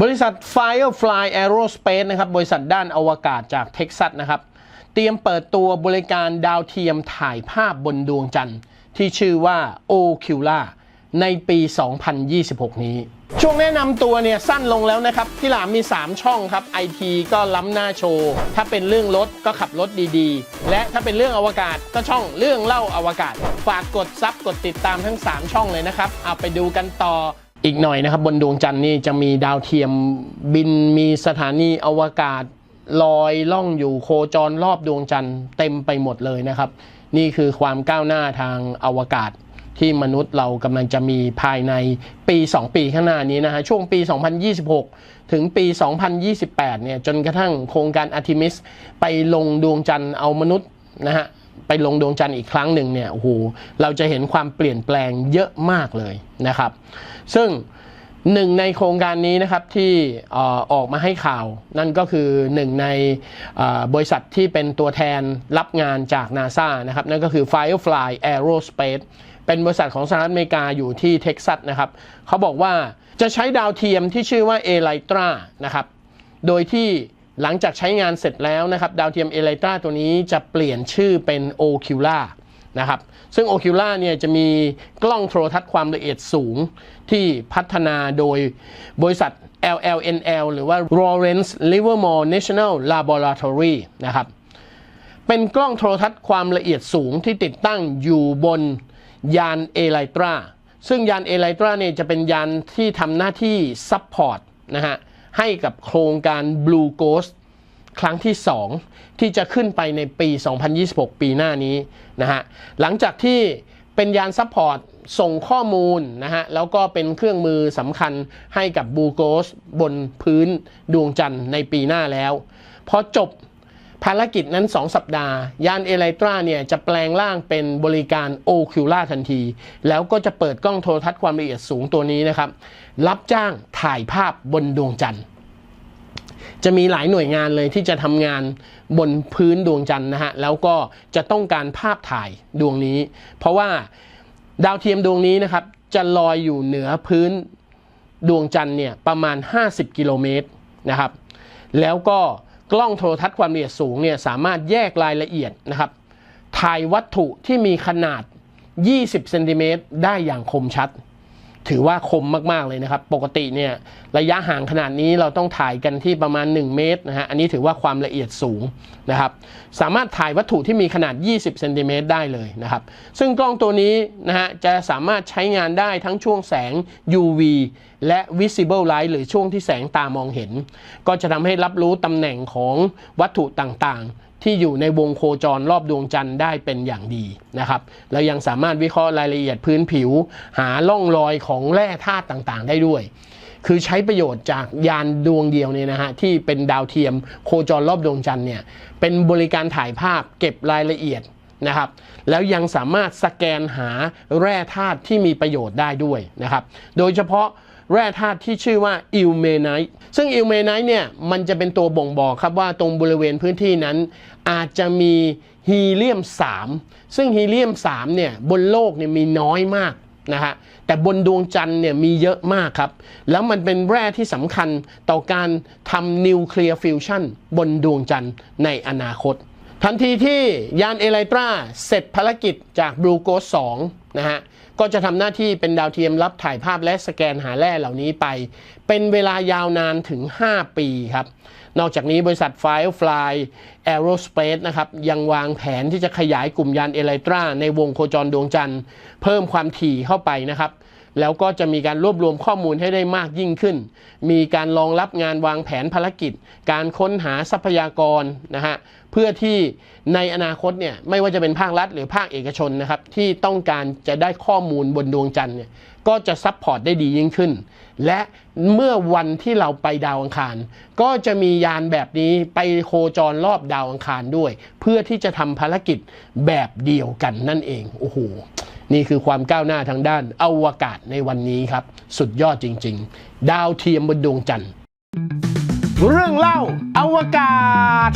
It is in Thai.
บริษัท Firefly Aerospace นะครับ บริษัทด้านอวกาศจากเท็กซัสนะครับ เตรียมเปิดตัวบริการดาวเทียมถ่ายภาพบนดวงจันทร์ ที่ชื่อว่า Ocula ในปี 2026 นี้ ช่วงแนะนำตัวเนี่ย สั้นลงแล้วนะครับ ที่หลามมี 3 ช่องครับ IT ก็ล้ำหน้าโชว์ ถ้าเป็นเรื่องรถก็ขับรถดีๆ และถ้าเป็นเรื่องอวกาศก็ช่องเรื่องเล่าอวกาศ ฝากกดซับกดติดตามทั้ง 3 ช่องเลยนะครับ เอาไปดูกันต่อ อีกหน่อยนะครับ บนดวงจันทร์นี่จะมีดาวเทียมบินมีสถานีอวกาศลอยล่องอยู่โคจรรอบดวงจันทร์เต็มไปหมดเลยนะครับ นี่คือความก้าวหน้าทางอวกาศที่มนุษย์เรากำลังจะมีภายในปี 2 ปีข้างหน้านี้นะฮะช่วงปี 2026 ถึงปี 2028 เนี่ยจนกระทั่งโครงการอาร์ทิมิสไปลงดวงจันทร์เอามนุษย์นะฮะ ไปลงดวงจันทร์อีกครั้งหนึ่งเนี่ยโอ้โหเราจะเห็นความเปลี่ยนแปลงเยอะมากเลยนะครับ ซึ่งหนึ่งในโครงการนี้นะครับที่ออกมาให้ข่าว นั่นก็คือหนึ่งในบริษัทที่เป็นตัวแทนรับงานจาก NASA นะครับ นั่นก็คือ Firefly Aerospace เป็นบริษัทของสหรัฐอเมริกาอยู่ที่เท็กซัสนะครับเขาบอกว่าจะใช้ดาวเทียมที่ชื่อว่า Elytra นะครับ โดยที่ หลังจากใช้งานเสร็จแล้วนะครับดาวเทียม Elytra ตัวนี้จะเปลี่ยนชื่อเป็น Ocula นะครับซึ่ง Ocula เนี่ยจะมีกล้องโทรทัศน์ความละเอียดสูงที่พัฒนาโดยบริษัท LLNL หรือว่า Lawrence Livermore National Laboratory นะครับเป็นกล้องโทรทัศน์ความละเอียดสูงที่ติดตั้งอยู่บนยานเอไลตราซึ่งยานเอไลตราเนี่ยจะเป็นยานที่ทำหน้าที่ซัพพอร์ตนะฮะ ให้กับโครงการ Blue Ghost ครั้งที่ 2 ที่จะขึ้นไปในปี 2026 ปีหน้านี้นะฮะหลังจากที่เป็นยานซัพพอร์ตส่งข้อมูลนะฮะแล้วก็เป็นเครื่องมือสำคัญให้กับบูโกสบนพื้นดวงจันทร์ในปีหน้าแล้วพอจบ ภารกิจนั้น 2 สัปดาห์ ยานเอไลตราเนี่ยจะแปลงร่างเป็นบริการโอคิวล่าทันที แล้วก็จะเปิดกล้องโทรทัศน์ความละเอียดสูงตัวนี้นะครับ รับจ้างถ่ายภาพบนดวงจันทร์จะมีหลายหน่วยงานเลยที่จะทำงานบนพื้นดวงจันทร์นะฮะ แล้วก็จะต้องการภาพถ่ายดวงนี้ เพราะว่าดาวเทียมดวงนี้นะครับ จะลอยอยู่เหนือพื้นดวงจันทร์เนี่ยประมาณ 50 กิโลเมตรนะครับ แล้วก็ กล้องโทรทัศน์ความละเอียดสูงเนี่ยสามารถแยกรายละเอียดนะครับถ่ายวัตถุที่มีขนาด 20 เซนติเมตรได้อย่างคมชัด ถือว่าคมมากๆเลยนะครับ ปกติเนี่ยระยะห่างขนาดนี้เราต้องถ่ายกันที่ประมาณ 1 เมตรนะฮะ อันนี้ถือว่าความละเอียดสูงนะครับ สามารถถ่ายวัตถุที่มีขนาด 20เซนติเมตรได้เลยนะครับ ซึ่งกล้องตัวนี้นะฮะจะสามารถใช้งานได้ทั้งช่วงแสง UV และ visible light หรือช่วงที่แสงตามองเห็น ก็จะทำให้รับรู้ตำแหน่งของวัตถุต่างๆ ที่อยู่ในวงโคจรรอบดวงจันทร์ได้เป็นอย่างดีนะครับแล้วยังสามารถวิเคราะห์รายละเอียดพื้นผิว หาล่องรอยของแร่ธาตุต่างๆ ได้ด้วย คือใช้ประโยชน์จากยานดวงเดียวเนี่ยนะฮะที่เป็นดาวเทียมโคจรรอบดวงจันทร์เนี่ยเป็นบริการถ่ายภาพเก็บรายละเอียดนะครับแล้วยังสามารถสแกนหาแร่ธาตุที่มีประโยชน์ได้ด้วยนะครับ โดยเฉพาะ แร่ธาตุที่ชื่อว่าอิลเมไนท์ซึ่งอิลเมไนท์เนี่ยมันจะเป็นตัวบ่งบอกครับว่าตรงบริเวณพื้นที่นั้น อาจจะมีฮีเลียม 3 ซึ่งฮีเลียม3เนี่ยบนโลกเนี่ยมีน้อยมากนะฮะแต่บนดวงจันทร์เนี่ยมีเยอะมากครับ แล้วมันเป็นแร่ที่สำคัญต่อการทำนิวเคลียร์ฟิวชันบนดวงจันทร์ในอนาคต ทันทีที่ยานเอไลตราเสร็จภารกิจจากบลูโกส2นะฮะ ก็จะทำหน้าที่เป็นดาวเทียมรับถ่ายภาพและสแกนหาแร่เหล่านี้ไป เป็นเวลายาวนานถึง 5 ปีครับ นอกจากนี้บริษัท Firefly Aerospace นะครับยังวางแผนที่จะขยายกลุ่มยานเอไลตราในวงโคจรดวงจันทร์ เพิ่มความถี่เข้าไปนะครับ แล้วก็จะมีการรวบรวมข้อมูลให้ได้มากยิ่งขึ้น มีการรองรับงานวางแผนภารกิจ การค้นหาทรัพยากรนะฮะเพื่อที่ในอนาคตเนี่ยไม่ว่าจะเป็นภาครัฐหรือภาคเอกชนนะครับที่ต้องการจะได้ข้อมูลบนดวงจันทร์เนี่ยก็จะซัพพอร์ตได้ดียิ่งขึ้น และเมื่อวันที่เราไปดาวอังคาร ก็จะมียานแบบนี้ไปโคจรรอบดาวอังคารด้วย เพื่อที่จะทำภารกิจแบบเดียวกันนั่นเองโอ้โห นี่คือความก้าวหน้าทางด้านอวกาศในวันนี้ครับ สุดยอดจริง ๆ ดาวเทียมบนดวงจันทร์ เรื่องเล่าอวกาศ